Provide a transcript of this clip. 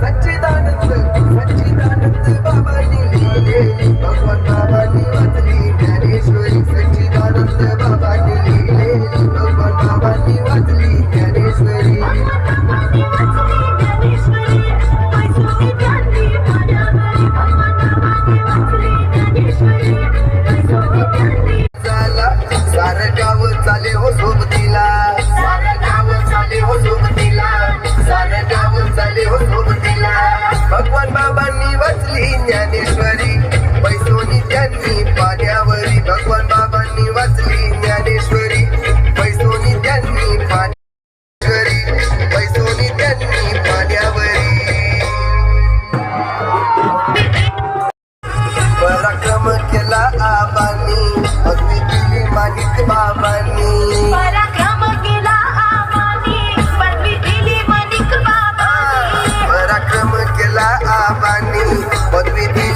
சச்சிதானந்த. केला आबानी. अगदी दिली मालिक बाबानी. पराक्रम केला आबानी. पदवी बाबानी. पराक्रम केला आबानी. पदवी दिली